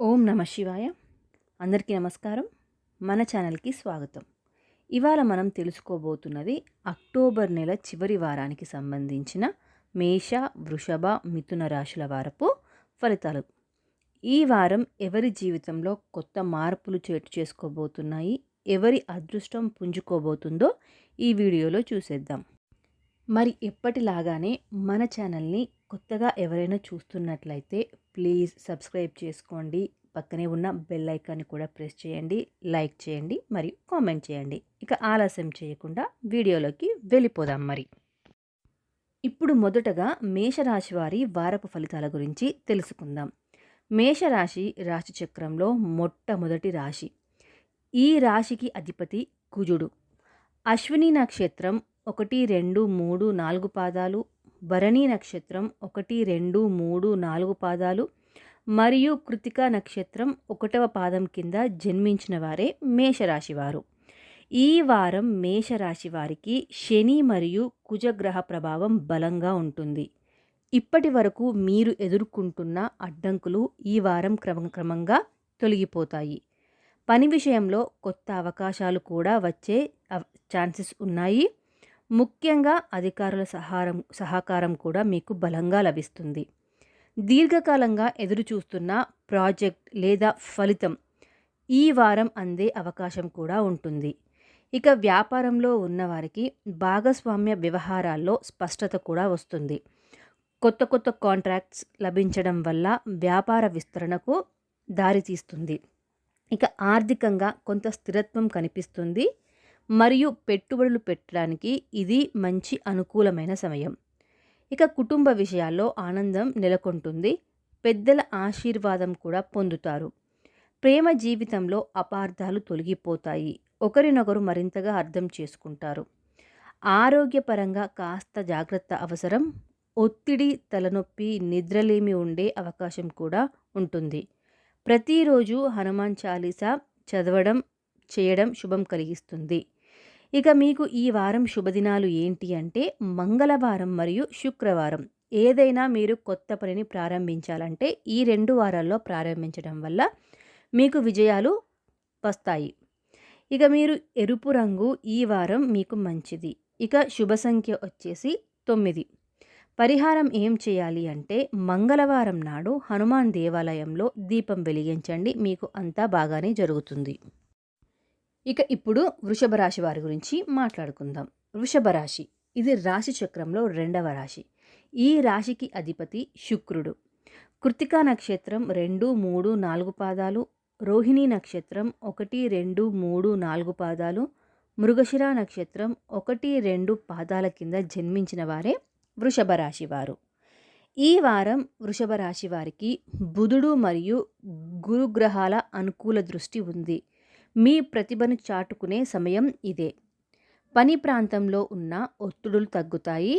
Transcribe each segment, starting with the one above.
ఓం నమ శివాయ. అందరికీ నమస్కారం. మన ఛానల్కి స్వాగతం. ఇవాళ మనం తెలుసుకోబోతున్నది అక్టోబర్ నెల చివరి వారానికి సంబంధించిన మేష వృషభ మిథున రాశుల వారపు ఫలితాలు. ఈ వారం ఎవరి జీవితంలో కొత్త మార్పులు చేటు చేసుకోబోతున్నాయి ఎవరి అదృష్టం పుంజుకోబోతుందో ఈ వీడియోలో చూసేద్దాం. మరి ఎప్పటిలాగానే మన ఛానల్ని కొత్తగా ఎవరైనా చూస్తున్నట్లయితే ప్లీజ్ సబ్స్క్రైబ్ చేసుకోండి. పక్కనే ఉన్న బెల్ ఐకాన్ని కూడా ప్రెస్ చేయండి లైక్ చేయండి మరియు కామెంట్ చేయండి. ఇక ఆలస్యం చేయకుండా వీడియోలోకి వెళ్ళిపోదాం మరి. ఇప్పుడు మొదటగా మేషరాశి వారి వారపు ఫలితాల గురించి తెలుసుకుందాం. మేషరాశి రాశి చక్రంలో మొట్టమొదటి రాశి. ఈ రాశికి అధిపతి కుజుడు. అశ్విని నక్షత్రం ఒకటి రెండు మూడు నాలుగు పాదాలు భరణి నక్షత్రం ఒకటి రెండు మూడు నాలుగు పాదాలు మరియు కృతికా నక్షత్రం ఒకటవ పాదం కింద జన్మించిన వారే మేషరాశివారు. ఈ వారం మేషరాశి వారికి శని మరియు కుజగ్రహ ప్రభావం బలంగా ఉంటుంది. ఇప్పటి వరకు మీరు ఎదుర్కొంటున్న అడ్డంకులు ఈ వారం క్రమ క్రమంగా తొలగిపోతాయి. పని విషయంలో కొత్త అవకాశాలు కూడా వచ్చే ఛాన్సెస్ ఉన్నాయి. ముఖ్యంగా అధికారుల సహారం సహకారం కూడా మీకు బలంగా లభిస్తుంది. దీర్ఘకాలంగా ఎదురు చూస్తున్న ప్రాజెక్ట్ లేదా ఫలితం ఈ వారం అందే అవకాశం కూడా ఉంటుంది. ఇక వ్యాపారంలో ఉన్నవారికి భాగస్వామ్య వ్యవహారాల్లో స్పష్టత కూడా వస్తుంది. కొత్త కొత్త కాంట్రాక్ట్స్ లభించడం వల్ల వ్యాపార విస్తరణకు దారితీస్తుంది. ఇక ఆర్థికంగా కొంత స్థిరత్వం కనిపిస్తుంది. మరియు పెట్టుబడులు పెట్టడానికి ఇది మంచి అనుకూలమైన సమయం. ఇక కుటుంబ విషయాల్లో ఆనందం నెలకొంటుంది. పెద్దల ఆశీర్వాదం కూడా పొందుతారు. ప్రేమ జీవితంలో అపార్థాలు తొలగిపోతాయి. ఒకరినొకరు మరింతగా అర్థం చేసుకుంటారు. ఆరోగ్యపరంగా కాస్త జాగ్రత్త అవసరం. ఒత్తిడి తలనొప్పి నిద్రలేమి ఉండే అవకాశం కూడా ఉంటుంది. ప్రతిరోజు హనుమాన్ చాలీసా చదవడం చేయడం శుభం కలిగిస్తుంది. ఇక మీకు ఈ వారం శుభదినాలు ఏంటి అంటే మంగళవారం మరియు శుక్రవారం. ఏదైనా మీరు కొత్త పనిని ప్రారంభించాలంటే ఈ రెండు వారాల్లో ప్రారంభించడం వల్ల మీకు విజయాలు వస్తాయి. ఇక మీరు ఎరుపు రంగు ఈ వారం మీకు మంచిది. ఇక శుభ సంఖ్య వచ్చేసి తొమ్మిది. పరిహారం ఏం చేయాలి అంటే మంగళవారం నాడు హనుమాన్ దేవాలయంలో దీపం వెలిగించండి. మీకు అంతా బాగానే జరుగుతుంది. ఇక ఇప్పుడు వృషభ రాశి వారి గురించి మాట్లాడుకుందాం. వృషభ రాశి ఇది రాశి చక్రంలో రెండవ రాశి. ఈ రాశికి అధిపతి శుక్రుడు. కృతికా నక్షత్రం రెండు మూడు నాలుగు పాదాలు రోహిణి నక్షత్రం ఒకటి రెండు మూడు నాలుగు పాదాలు మృగశిర నక్షత్రం ఒకటి రెండు పాదాల కింద జన్మించిన వారే వృషభ రాశి వారు. ఈ వారం వృషభ రాశి వారికి బుధుడు మరియు గురుగ్రహాల అనుకూల దృష్టి ఉంది. మీ ప్రతిభను చాటుకునే సమయం ఇదే. పని ప్రాంతంలో ఉన్న ఒత్తిడులు తగ్గుతాయి.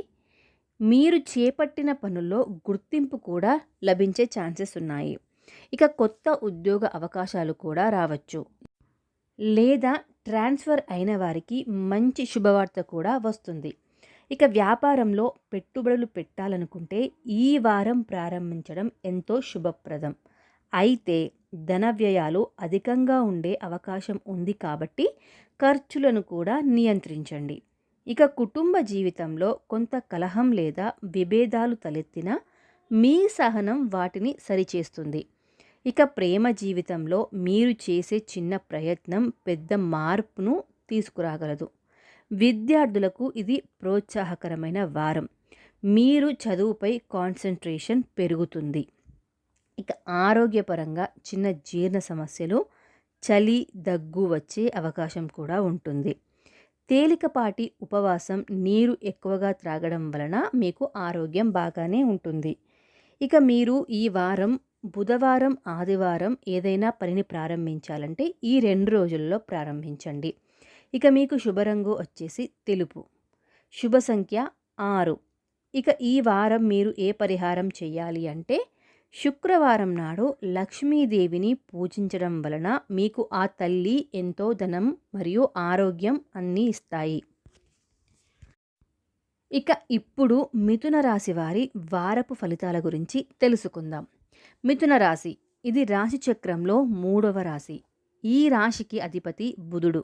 మీరు చేపట్టిన పనుల్లో గుర్తింపు కూడా లభించే ఛాన్సెస్ ఉన్నాయి. ఇక కొత్త ఉద్యోగ అవకాశాలు కూడా రావచ్చు. లేదా ట్రాన్స్ఫర్ అయిన వారికి మంచి శుభవార్త కూడా వస్తుంది. ఇక వ్యాపారంలో పెట్టుబడులు పెట్టాలనుకుంటే ఈ వారం ప్రారంభించడం ఎంతో శుభప్రదం. అయితే ధన వ్యయాలు అధికంగా ఉండే అవకాశం ఉంది కాబట్టి ఖర్చులను కూడా నియంత్రించండి. ఇక కుటుంబ జీవితంలో కొంత కలహం లేదా విభేదాలు తలెత్తినా మీ సహనం వాటిని సరిచేస్తుంది. ఇక ప్రేమ జీవితంలో మీరు చేసే చిన్న ప్రయత్నం పెద్ద మార్పును తీసుకురాగలదు. విద్యార్థులకు ఇది ప్రోత్సాహకరమైన వారం. మీరు చదువుపై కాన్సన్ట్రేషన్ పెరుగుతుంది. ఇక ఆరోగ్యపరంగా చిన్న జీర్ణ సమస్యలు చలి దగ్గు వచ్చే అవకాశం కూడా ఉంటుంది. తేలికపాటి ఉపవాసం నీరు ఎక్కువగా త్రాగడం వలన మీకు ఆరోగ్యం బాగానే ఉంటుంది. ఇక మీరు ఈ వారం బుధవారం ఆదివారం ఏదైనా పనిని ప్రారంభించాలంటే ఈ రెండు రోజుల్లో ప్రారంభించండి. ఇక మీకు శుభరంగు వచ్చేసి తెలుపు. శుభ సంఖ్య ఆరు. ఇక ఈ వారం మీరు ఏ పరిహారం చేయాలి అంటే శుక్రవారం నాడు లక్ష్మీదేవిని పూజించడం వలన మీకు ఆ తల్లి ఎంతో ధనం మరియు ఆరోగ్యం అన్నీ ఇస్తాయి. ఇక ఇప్పుడు మిథున రాశి వారి వారపు ఫలితాల గురించి తెలుసుకుందాం. మిథున రాశి ఇది రాశి చక్రంలో మూడవ రాశి. ఈ రాశికి అధిపతి బుధుడు.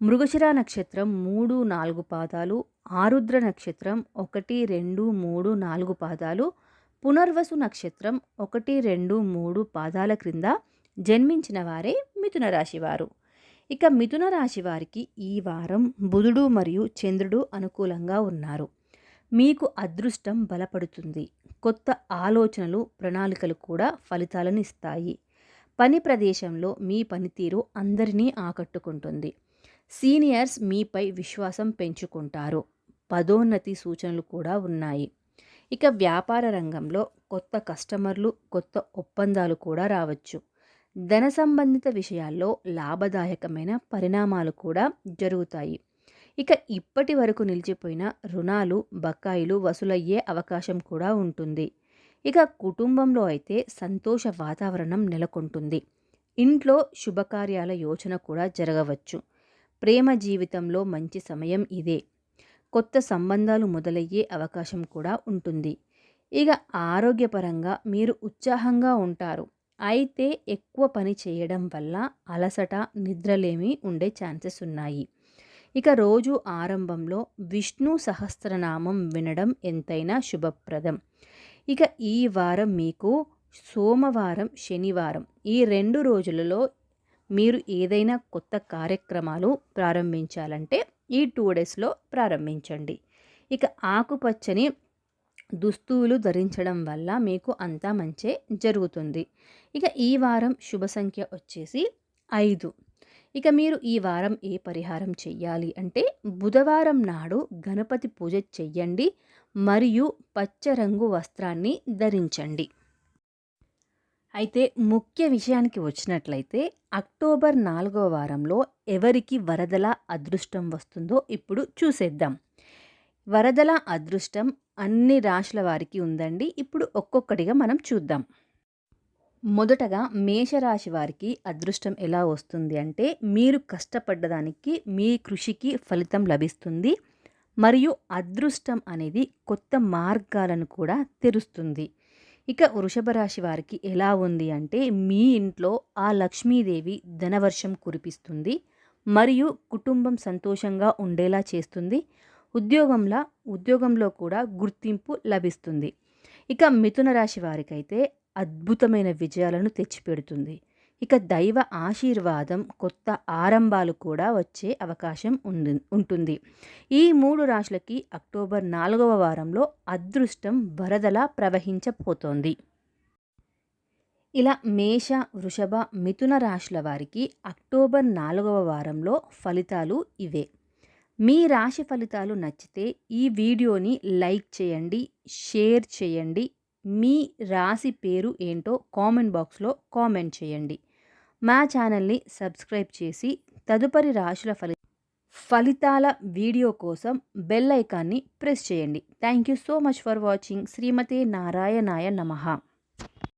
మృగశిర నక్షత్రం మూడు నాలుగు పాదాలు ఆరుద్ర నక్షత్రం ఒకటి రెండు మూడు నాలుగు పాదాలు పునర్వసు నక్షత్రం ఒకటి రెండు మూడు పాదాల క్రింద జన్మించిన వారే మిథున రాశి వారు ఇక మిథున రాశి వారికి ఈ వారం బుధుడు మరియు చంద్రుడు అనుకూలంగా ఉన్నారు. మీకు అదృష్టం బలపడుతుంది. కొత్త ఆలోచనలు ప్రణాళికలు కూడా ఫలితాలను ఇస్తాయి. పని ప్రదేశంలో మీ పనితీరు అందరినీ ఆకట్టుకుంటుంది. సీనియర్స్ మీపై విశ్వాసం పెంచుకుంటారు. పదోన్నతి సూచనలు కూడా ఉన్నాయి. ఇక వ్యాపార రంగంలో కొత్త కస్టమర్లు కొత్త ఒప్పందాలు కూడా రావచ్చు. ధన సంబంధిత విషయాల్లో లాభదాయకమైన పరిణామాలు కూడా జరుగుతాయి. ఇక ఇప్పటి వరకు నిలిచిపోయిన రుణాలు బకాయిలు వసూలయ్యే అవకాశం కూడా ఉంటుంది. ఇక కుటుంబంలో అయితే సంతోష వాతావరణం నెలకొంటుంది. ఇంట్లో శుభకార్యాల యోచన కూడా జరగవచ్చు. ప్రేమ జీవితంలో మంచి సమయం ఇదే. కొత్త సంబంధాలు మొదలయ్యే అవకాశం కూడా ఉంటుంది. ఇక ఆరోగ్యపరంగా మీరు ఉత్సాహంగా ఉంటారు. అయితే ఎక్కువ పని చేయడం వల్ల అలసట నిద్రలేమి ఉండే ఛాన్సెస్ ఉన్నాయి. ఇక రోజు ఆరంభంలో విష్ణు సహస్రనామం వినడం ఎంతైనా శుభప్రదం. ఇక ఈ వారం మీకు సోమవారం శనివారం ఈ రెండు రోజులలో మీరు ఏదైనా కొత్త కార్యక్రమాలు ప్రారంభించాలంటే ఈ టూ డేస్లో ప్రారంభించండి. ఇక ఆకుపచ్చని దుస్తువులు ధరించడం వల్ల మీకు అంతా మంచే జరుగుతుంది. ఇక ఈ వారం శుభ సంఖ్య వచ్చేసి ఐదు. ఇక మీరు ఈ వారం ఏ పరిహారం చెయ్యాలి అంటే బుధవారం నాడు గణపతి పూజ చెయ్యండి మరియు పచ్చ రంగు వస్త్రాన్ని ధరించండి. అయితే ముఖ్య విషయానికి వచ్చినట్లయితే అక్టోబర్ నాలుగో వారంలో ఎవరికి వరదల అదృష్టం వస్తుందో ఇప్పుడు చూసేద్దాం. వరదల అదృష్టం అన్ని రాశుల వారికి ఉందండి. ఇప్పుడు ఒక్కొక్కటిగా మనం చూద్దాం. మొదటగా మేషరాశి వారికి అదృష్టం ఎలా వస్తుంది అంటే మీరు కష్టపడ్డదానికి మీ కృషికి ఫలితం లభిస్తుంది. మరియు అదృష్టం అనేది కొత్త మార్గాలను కూడా తెరుస్తుంది. ఇక వృషభ రాశి వారికి ఎలా ఉంది అంటే మీ ఇంట్లో ఆ లక్ష్మీదేవి ధనవర్షం కురిపిస్తుంది మరియు కుటుంబం సంతోషంగా ఉండేలా చేస్తుంది ఉద్యోగంలో ఉద్యోగంలో కూడా గుర్తింపు లభిస్తుంది. ఇక మిథున రాశి వారికైతే అద్భుతమైన విజయాలను తెచ్చిపెడుతుంది. ఇక దైవ ఆశీర్వాదం కొత్త ఆరంభాలు కూడా వచ్చే అవకాశం ఉంది ఉంటుంది. ఈ మూడు రాశులకి అక్టోబర్ నాలుగవ వారంలో అదృష్టం వరదలా ప్రవహించబోతోంది. ఇలా మేష వృషభ మిథున రాశుల వారికి అక్టోబర్ నాలుగవ వారంలో ఫలితాలు ఇవే. మీ రాశి ఫలితాలు నచ్చితే ఈ వీడియోని లైక్ చేయండి షేర్ చేయండి. మీ రాశి పేరు ఏంటో కామెంట్ బాక్స్లో కామెంట్ చేయండి. మా ఛానల్ని సబ్స్క్రైబ్ చేసి తదుపరి రాశుల ఫలి ఫలితాల వీడియో కోసం బెల్ ఐకాన్ని ప్రెస్ చేయండి. Thank you so much for watching. శ్రీమతి నారాయణాయ నమః.